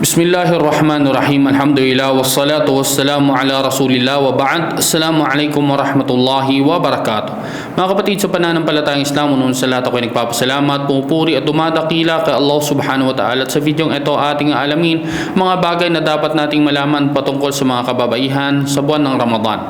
بسم الله الرحمن الرحيم الحمد لله والصلاة والسلام على رسول الله وبعد السلام عليكم ورحمة الله وبركاته Mga kapatid sa pananampalatayang Islam, unang sa lahat ako'y nagpapasalamat, pumupuri at dumadakila kay Allah subhanahu wa ta'ala. At sa videong ito ating alamin mga bagay na dapat nating malaman patungkol sa mga kababaihan sa buwan ng Ramadan.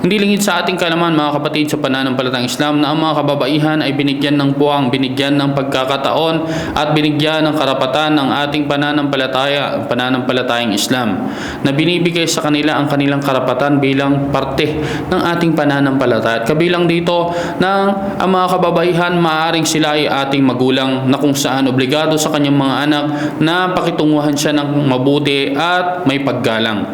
Hindi lingid sa ating kalaman mga kapatid sa pananampalatayang Islam na ang mga kababaihan ay binigyan ng puwang, binigyan ng pagkakataon at binigyan ng karapatan ng ating pananampalataya, pananampalatayang Islam na binibigay sa kanila ang kanilang karapatan bilang parte ng ating pananampalataya. At kabilang dito ng ang mga kababaihan maaring sila ay ating magulang na kung saan obligado sa kanyang mga anak na pakitunguhan siya ng mabuti at may paggalang.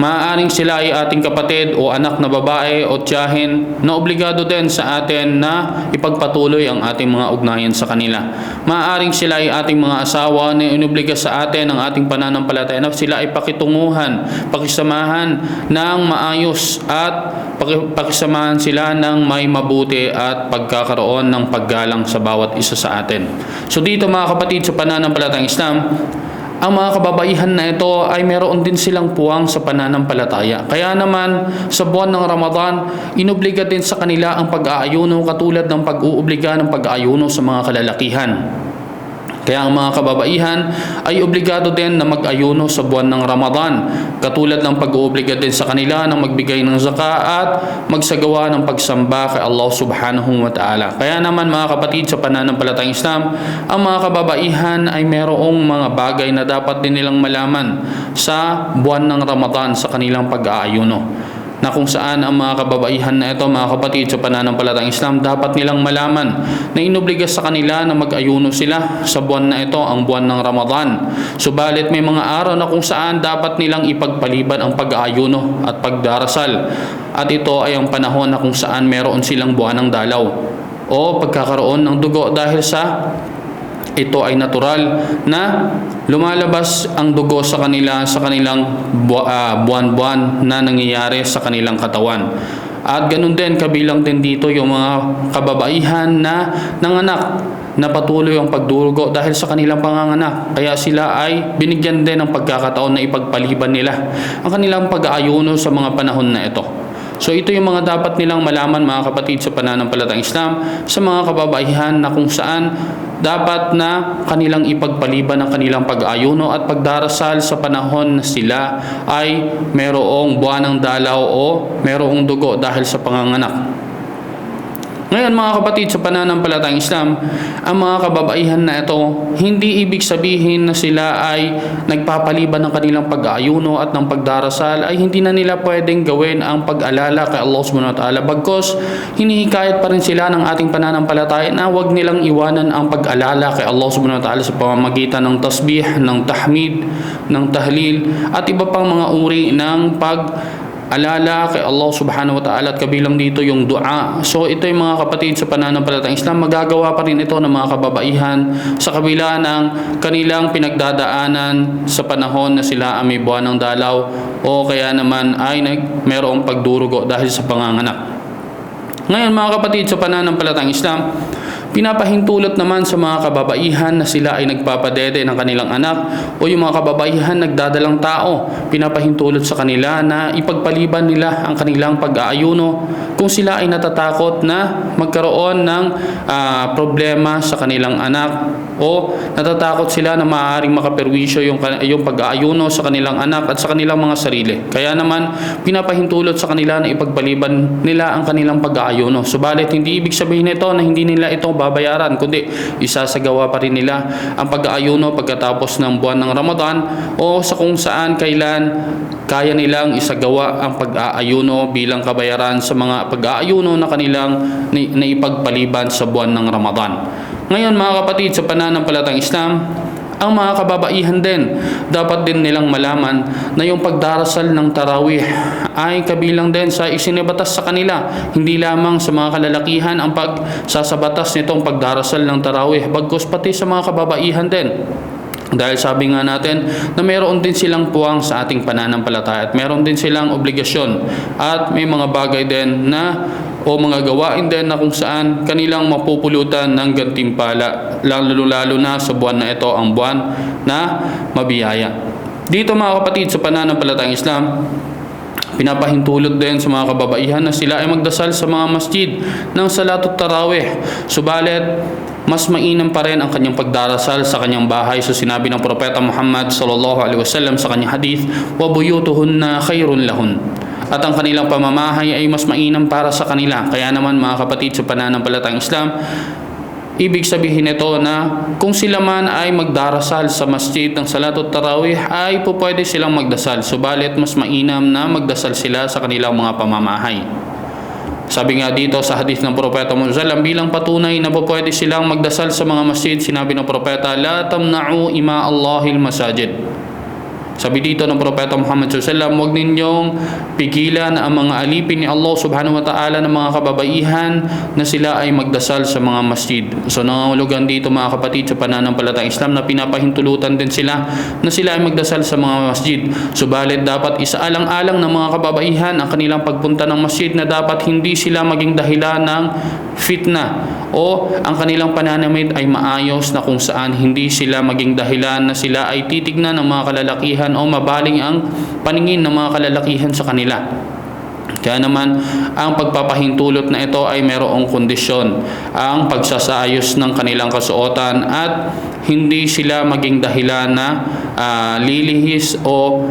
Maaaring sila ay ating kapatid o anak na babae o tiyahin na obligado din sa atin na ipagpatuloy ang ating mga ugnayan sa kanila. Maaaring sila ay ating mga asawa na inobliga sa atin ang ating pananampalataya na sila ay pakitunguhan, pakisamahan ng maayos at paki- pakisamahan sila ng may mabuti at pagkakaroon ng paggalang sa bawat isa sa atin. So dito mga kapatid sa pananampalatayang Islam, ang mga kababaihan na ito ay meron din silang puwang sa pananampalataya. Kaya naman sa buwan ng Ramadan, inobliga din sa kanila ang pag-aayuno katulad ng pag-uubliga ng pag-aayuno sa mga kalalakihan. Kaya ang mga kababaihan ay obligado din na mag-ayuno sa buwan ng Ramadan, katulad ng pag-uubliga din sa kanila ng magbigay ng zaka at magsagawa ng pagsamba kay Allah subhanahu wa ta'ala. Kaya naman mga kapatid sa pananampalatayang Islam, ang mga kababaihan ay merong mga bagay na dapat din nilang malaman sa buwan ng Ramadan sa kanilang pag-aayuno na kung saan ang mga kababaihan na ito, mga kapatid sa pananampalatayang Islam, dapat nilang malaman na inobliga sa kanila na mag-ayuno sila sa buwan na ito, ang buwan ng Ramadan. Subalit may mga araw na kung saan dapat nilang ipagpaliban ang pag-aayuno at pagdarasal. At ito ay ang panahon na kung saan meron silang buwan ng dalaw o pagkakaroon ng dugo dahil sa ito ay natural na lumalabas ang dugo sa kanila sa kanilang ah, buwan-buwan na nangyayari sa kanilang katawan. At ganun din, kabilang din dito yung mga kababaihan na nanganak na patuloy ang pagdurugo dahil sa kanilang panganganak. Kaya sila ay binigyan din ng pagkakataon na ipagpaliban nila ang kanilang pag-aayuno sa mga panahon na ito. So ito yung mga dapat nilang malaman mga kapatid sa pananampalatang Islam sa mga kababaihan na kung saan dapat na kanilang ipagpaliban ang kanilang pag-ayuno at pagdarasal sa panahon na sila ay merong buwan ng dalaw o merong dugo dahil sa panganganak. Ngayon mga kapatid sa pananampalatayang Islam, ang mga kababaihan na ito, hindi ibig sabihin na sila ay nagpapaliban ng kanilang pag-aayuno at ng pagdarasal ay hindi na nila pwedeng gawin ang pag-alala kay Allah subhanahu wa ta'ala. Bagkos hinihikayat pa rin sila ng ating pananampalataya na huwag nilang iwanan ang pag-alala kay Allah subhanahu wa ta'ala sa pamamagitan ng tasbih, ng tahmid, ng tahlil at iba pang mga uri ng pag alala kay Allah subhanahu wa ta'ala at kabilang dito yung dua. So ito yung mga kapatid sa pananampalatayang Islam, magagawa pa rin ito ng mga kababaihan sa kabila ng kanilang pinagdadaanan sa panahon na sila ay may buwan ng dalaw o kaya naman ay nag, merong pagdurugo dahil sa panganganak. Ngayon mga kapatid sa pananampalatayang Islam, pinapahintulot naman sa mga kababaihan na sila ay nagpapadede ng kanilang anak o yung mga kababaihan nagdadalang tao, pinapahintulot sa kanila na ipagpaliban nila ang kanilang pag-aayuno kung sila ay natatakot na magkaroon ng ah, problema sa kanilang anak o natatakot sila na maaaring makaperwisyo yung, yung pag-aayuno sa kanilang anak at sa kanilang mga sarili. Kaya naman, pinapahintulot sa kanila na ipagpaliban nila ang kanilang pag-aayuno. Subalit, hindi ibig sabihin nito na hindi nila ito babayaran, kundi isasagawa pa rin nila ang pag-aayuno pagkatapos ng buwan ng Ramadan o sa kung saan kailan kaya nilang isagawa ang pag-aayuno bilang kabayaran sa mga pag-aayuno na kanilang ni- naipagpaliban sa buwan ng Ramadan. Ngayon mga kapatid sa pananampalatang Islam, ang mga kababaihan din, dapat din nilang malaman na yung pagdarasal ng tarawih ay kabilang din sa isinibatas sa kanila. Hindi lamang sa mga kalalakihan ang pagsasabatas nitong pagdarasal ng tarawih, bagkus pati sa mga kababaihan din. Dahil sabi nga natin na meron din silang puwang sa ating pananampalataya at meron din silang obligasyon at may mga bagay din na o mga gawain din na kung saan kanilang mapupulutan ng gantimpala lalo-lalo na sa buwan na ito ang buwan na mabiyaya. Dito mga kapatid sa pananampalatayang Islam, Pinapahintulot din sa mga kababaihan na sila ay magdasal sa mga masjid ng salatut tarawih. Subalit, mas mainam pa rin ang kanyang pagdarasal sa kanyang bahay. So sinabi ng Propeta Muhammad sallallahu alaihi wasallam sa kanyang hadith, "Wa buyutuhunna khairun lahun." At ang kanilang pamamahay ay mas mainam para sa kanila. Kaya naman mga kapatid sa pananampalatang Islam, Ibig sabihin nito na kung sila man ay magdarasal sa masjid ng Salatul Tarawih ay po pwede silang magdasal. Subalit mas mainam na magdasal sila sa kanilang mga pamamahay. Sabi nga dito sa hadith ng Propeta Muhammad bilang patunay na po pwede silang magdasal sa mga masjid, sinabi ng Propeta, La tamna'u ima Allahil masajid. Sabi dito ng Propeta Muhammad SAW, huwag ninyong pigilan ang mga alipin ni Allah subhanahu wa ta'ala ng mga kababaihan na sila ay magdasal sa mga masjid. So nangangulugan dito mga kapatid sa pananampalatang Islam na pinapahintulutan din sila na sila ay magdasal sa mga masjid. Subalit dapat isaalang-alang ng mga kababaihan ang kanilang pagpunta ng masjid na dapat hindi sila maging dahilan ng fitna o ang kanilang pananamit ay maayos na kung saan hindi sila maging dahilan na sila ay titignan ng mga kalalakihan o mabaling ang paningin ng mga kalalakihan sa kanila. Kaya naman, ang pagpapahintulot na ito ay mayroong kondisyon. Ang pagsasayos ng kanilang kasuotan at hindi sila maging dahilan na ah, lilihis o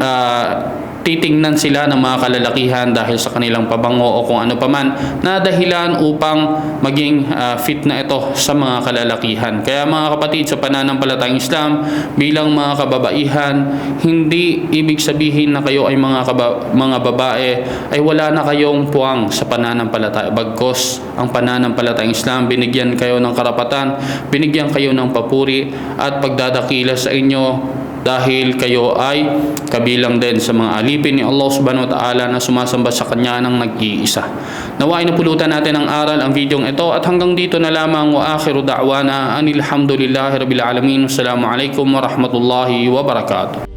ah, titingnan sila ng mga kalalakihan dahil sa kanilang pabango o kung ano paman na dahilan upang maging ah, fit na ito sa mga kalalakihan. Kaya mga kapatid sa pananampalatayang Islam, bilang mga kababaihan, hindi ibig sabihin na kayo ay mga, kaba- mga babae ay wala na kayong puwang sa pananampalataya. Bagkos ang pananampalatayang Islam, binigyan kayo ng karapatan, binigyan kayo ng papuri at pagdadakila sa inyo dahil kayo ay kabilang din sa mga alipin ni Allah subhanahu wa ta'ala na sumasamba sa kanya ng nag-iisa. Nawain na pulutan natin ang aral ang videong ito at hanggang dito na lamang wa akhiru da'wana anil hamdulillahi rabbil alamin. Wassalamu alaikum wa.